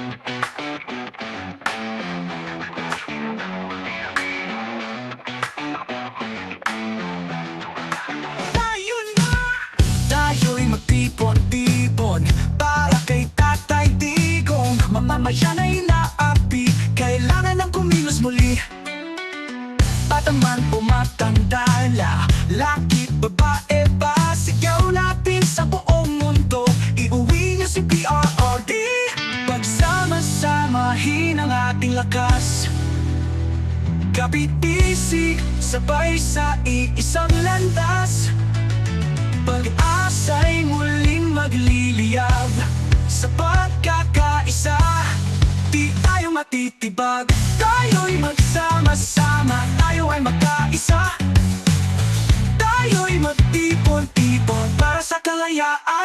Tayo na! Tayo'y magtipon-tipon Para kay Tatay Digong Mamamayan ay naapi Kailangan ng kumilos muli Bataman o matandala Laki, babae Pagsama-samahin ang ating lakas. Kapit-isig, sabay sa iisang landas. Pag-asa'y muling magliliyab Sa pagkakaisa. Di tayo matitibag Tayo'y magsama-sama Tayo ay magkaisa. Tayo'y magtipon-tipon Para sa kalayaan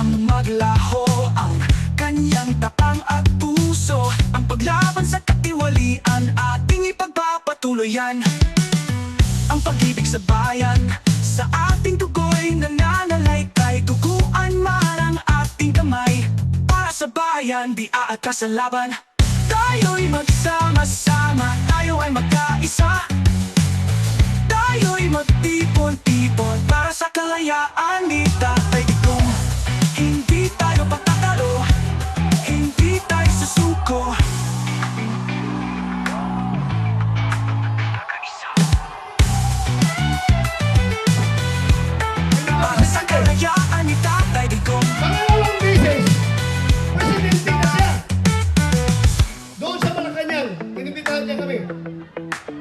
Kayaang maglaho Ang kanyang tapang at puso Ang paglaban sa katiwalian Ating ipagpapatuloy yan Ang pag-ibig sa bayan Sa ating dugo'y nananalaytay Tuguan man ang ating kamay. Para sa bayan, di aatas sa laban. Tayo'y magsama-sama Tayo ay magkaisa. Tayo'y magtipon Jimmy.